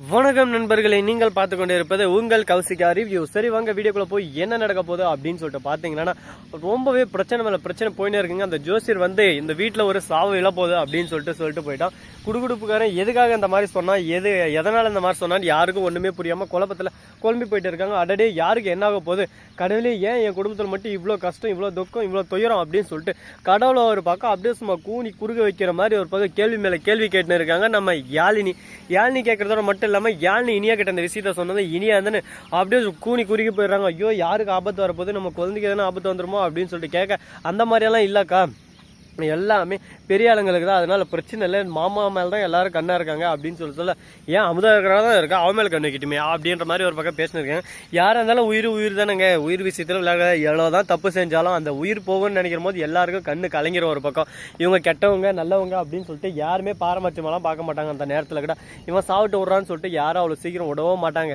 வணக்கம் நண்பர்களை நீங்கள் பார்த்து கொண்டு இருப்பது உங்கள் கௌசிகா ரிவ்யூ சரி வாங்க வீடியோக்குள்ளே போய் என்ன நடக்க போகுது அப்படின்னு சொல்லிட்டு பார்த்தீங்கன்னா ரொம்பவே பிரச்சனை மேலே பிரச்சனை போயினே இருக்குங்க. அந்த ஜோசியர் வந்து இந்த வீட்டில் ஒரு சாவு இழ போகுது அப்படின்னு சொல்லிட்டு சொல்லிட்டு போயிட்டான். குடுகுடுப்புக்காரன் எதுக்காக இந்த மாதிரி சொன்னால் எது எதனால் இந்த மாதிரி சொன்னான்னு யாருக்கும் ஒன்றுமே புரியாமல் குழப்பத்தில் குழம்பி போயிட்டு இருக்காங்க. அடடே யாருக்கு என்ன ஆக போகுது? கடவுளே ஏன் என் குடும்பத்தில் மட்டும் இவ்வளோ கஷ்டம் இவ்வளோ துக்கம் இவ்வளோ துயரம் அப்படின்னு சொல்லிட்டு கடவுளை ஒரு பக்கம் அப்படியே சும்மா கூனி குறுக வைக்கிற மாதிரி ஒரு பக்கம் கேள்வி மேலே கேள்வி கேட்டுன்னு இருக்காங்க. நம்ம யாழினி. யாழினி கேட்குறதோட மட்டும் இல்லாமல் யாழினி இனியா கிட்ட அந்த விஷயத்த சொன்னது இனியா இருந்துன்னு அப்படியே கூனி குறுகி போயிடுறாங்க. ஐயோ யாருக்கு ஆபத்து வரப்போகுது? நம்ம குழந்தைக்கு எதனா ஆபத்து வந்துருமோ அப்படின்னு சொல்லிட்டு கேட்க அந்த மாதிரியெல்லாம் இல்லைக்கா. எல்லாமே பெரிய ஆளுங்களுக்கு தான். அதனால பிரச்சனை இல்லை. மாமா மேல தான் எல்லாரும் கண்ணா இருக்காங்க அப்படின்னு சொல்லி சொல்ல ஏன் அமுதா இருக்கிறா தான் இருக்கா? அவன் மேல கண்ணு கிட்டுமே அப்படின்ற மாதிரி ஒரு பக்கம் பேசினிருக்காங்க யாரா இருந்தாலும் உயிர் உயிர் தானேங்க. உயிர் விஷயத்துல விளையாட எவ்வளவுதான் தப்பு செஞ்சாலும் அந்த உயிர் போகும்னு நினைக்கிற போது எல்லாருக்கும் கண்ணு கலங்கிரும் ஒரு பக்கம். இவங்க கெட்டவங்க நல்லவங்க அப்படின்னு சொல்லிட்டு யாருமே பாரபட்சமெல்லாம் பார்க்க மாட்டாங்க அந்த நேரத்துல கூட. இவன் சாப்பிட்டு விட்றான்னு சொல்லிட்டு யாரும் அவ்வளவு சீக்கிரம் விடவும் மாட்டாங்க.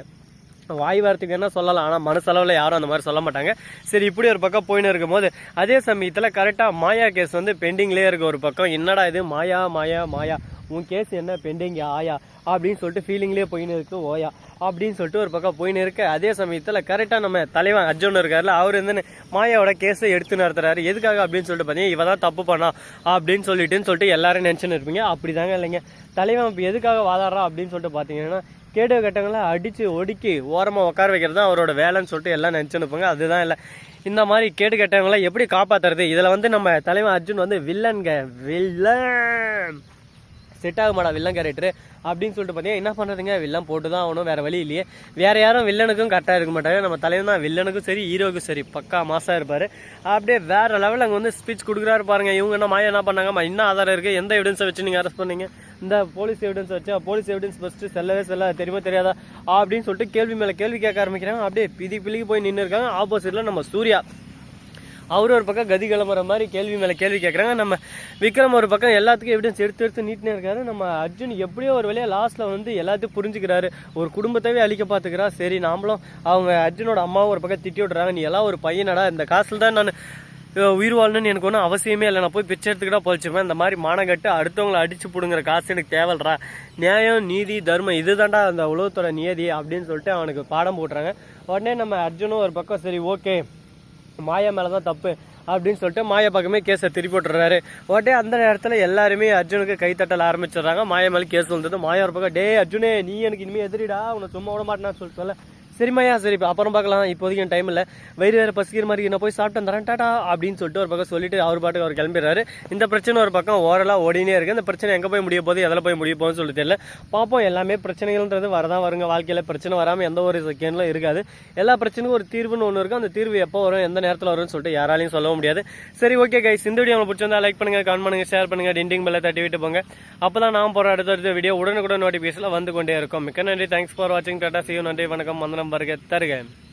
வாய் வார்த்தைக்கு என்ன சொல்லலாம் ஆனால் மனசளவில் யாரும் அந்த மாதிரி சொல்ல மாட்டாங்க. சரி இப்படி ஒரு பக்கம் போயின்னு இருக்கும்போது அதே சமயத்தில் கரெக்டாக மாயா கேஸ் வந்து பெண்டிங்லேயே இருக்க ஒரு பக்கம். என்னடா இது? மாயா மாயா மாயா. உன் கேஸ் என்ன பெண்டிங் ஆயா? அப்படின்னு சொல்லிட்டு ஃபீலிங்லேயே போயின்னு இருக்கு ஓயா. அப்படின்னு சொல்லிட்டு ஒரு பக்கம் போயின்னு இருக்கு. அதே சமயத்தில் கரெக்டாக நம்ம தலைவன் அர்ஜுன் இருக்கார்ல அவர் வந்து மாயாவோட கேஸை எடுத்து நடத்துறாரு. எதுக்காக அப்படின்னு சொல்லிட்டு பார்த்தீங்கன்னா இவ தான் தப்பு பண்ணா அப்படின்னு சொல்லிட்டுன்னு சொல்லிட்டு எல்லாரும் நினச்சின்னு இருப்பீங்க. அப்படி தாங்க இல்லைங்க. தலைவன் இப்போ எதுக்காக வாதாடுறா அப்படின்னு சொல்லிட்டு பார்த்தீங்கன்னா கேடு கட்டங்களை அடித்து ஒடுக்கி ஓரமாக உட்கார வைக்கிறது தான் அவரோட வேலைன்னு சொல்லிட்டு எல்லாம் நினச்சுனுப்பாங்க அதுதான் இல்லை. இந்த மாதிரி கேடு கட்டவங்களை எப்படி காப்பாத்துறது? இதில் வந்து நம்ம தலைவன் அர்ஜுன் வந்து வில்லன்க வில்லன் செட் ஆகுமாடா வில்லன் கேரக்டர் அப்படின்னு சொல்லிட்டு பார்த்தீங்கன்னா என்ன பண்ணுறதுங்க வில்லன் போட்டு தான் ஆகணும் வேறு வழி இல்லையே. வேறு யாரும் வில்லனுக்கும் கரெக்டாக இருக்க மாட்டாங்க. நம்ம தலைவன் தான் வில்லனுக்கும் சரி ஹீரோக்கும் சரி. பக்கா மாசாக இருப்பார். அப்படியே வேற லெவலில் அங்கே வந்து ஸ்பீச் கொடுக்குறாரு பாருங்க. இவங்க என்ன மாயா என்ன பண்ணாங்க? என்ன ஆதாரம் இருக்குது எந்த எவிடன்ஸை வச்சு நீங்கள் அரெஸ்ட் பண்ணீங்க? இந்த போலீஸ் எவிடன்ஸ் வச்சு போலீஸ் எவிடன்ஸ் ஃபஸ்ட்டு செல்லவே செல்ல தெரியுமா தெரியாதா? அப்படின்னு சொல்லிட்டு கேள்வி மேலே கேள்வி கேட்க ஆரம்பிக்கிறாங்க. அப்படியே பிதி பிலிக்கு போய் நின்று இருக்காங்க ஆப்போசிட்டில் நம்ம சூர்யா. அவர் ஒரு பக்கம் கதி கிளம்புற மாதிரி கேள்வி மேலே கேள்வி கேட்குறாங்க நம்ம விக்ரம் ஒரு பக்கம் எல்லாத்துக்கும் எவிடன்ஸ் எடுத்து எடுத்து நீட்னே இருக்காரு. நம்ம அர்ஜுன் எப்படியோ ஒரு வழியாக லாஸ்ட்டில் வந்து எல்லாத்தையும் புரிஞ்சுக்கிறாரு. ஒரு குடும்பத்தவே அழிக்க பார்த்துக்கிறா. சரி நாமளும் அவங்க அர்ஜுனோட அம்மாவும் ஒரு பக்கம் திட்டி விட்றாங்க. நீ எல்லாம் ஒரு பையனடா இந்த காசில் தான் நான் உயிர் வாழணும்னு எனக்கு ஒன்றும் அவசியமே இல்லை. நான் போய் பிச்சை எடுத்துக்கிட்டா பொழிச்சுப்பேன் இந்த மாதிரி மானங்கட்டு அடுத்தவங்களை அடிச்சு பிடுங்குற காசு எனக்கு தேவைல்றா நியாயம் நீதி தர்மம் இதுதான்டா அந்த உலகத்தோட நியதி அப்படின்னு சொல்லிட்டு அவனுக்கு பாடம் போட்டுறாங்க. உடனே நம்ம அர்ஜுனும் ஒரு பக்கம் சரி ஓகே மாயா மேலே தான் தப்பு அப்படின்னு சொல்லிட்டு மாயா பக்கமே கேஸை திருப்பி விட்டுறாரு உடனே அந்த நேரத்தில் எல்லாருமே அர்ஜுனுக்கு கைத்தட்டல் ஆரம்பிச்சிடுறாங்க. மாயா மேலே கேஸ் வந்தது மாயா ஒரு பக்கம் டே அர்ஜுனே நீ எனக்கு இனிமேல் எதிரிடா உன்னை சும்மா விட மாட்டேன்னு சொல்லிட்டு சரிம்மாயா சரி இப்போ அப்புறம் பார்க்கலாம். இப்போதைக்கு என் டைம் இல்லை. வயிறு வேறு பசிக்கிற மாதிரி நான் போய் சாப்பிட்டு தரேன் டாட்டா அப்படின்னு சொல்லிட்டு ஒரு பக்கம் சொல்லிட்டு அவர் பாட்டுக்கு அவர் கிளம்பிடுறாரு. இந்த பிரச்சனை ஒரு பக்கம் ஓரலாக ஓடினே இருக்கு. இந்த பிரச்சனை எங்கே போய் முடிய போகுது எதில் போய் முடிய போகுதுன்னு சொல்லி தெரியல. பார்ப்போம் எல்லாமே பிரச்சனைகள்ன்றது வரதான் வருங்க. வாழ்க்கையில் பிரச்சனை வராமல் எந்த ஒரு செகண்ட்லும் இருக்காது. எல்லா பிரச்சனைக்கும் ஒரு தீர்வுன்னு ஒன்று இருக்கும். அந்த தீர்வு எப்போ வரும் எந்த நேரத்தில் வரும்னு சொல்லிட்டு யாராலையும் சொல்ல முடியாது. சரி ஓகே கைஸ் இந்த வீடியோ உங்களுக்கு பிடிச்சிருந்தா லைக் பண்ணுங்க கமெண்ட் பண்ணுங்க ஷேர் பண்ணுங்க டிண்டிங் பெல்லை தட்டி விட்டு போங்க. அப்பதான் நான் போகிற அடுத்த வீடியோ உடனுக்குடன் நோட்டிஃபிகேஷனில் வந்து கொண்டே இருக்கும். மிக்க நன்றி. தேங்க்ஸ் ஃபார் வாட்சிங் டாட்டா சியூ நன்றி வணக்கம். வந்தனம். નંબર કે તર ગયા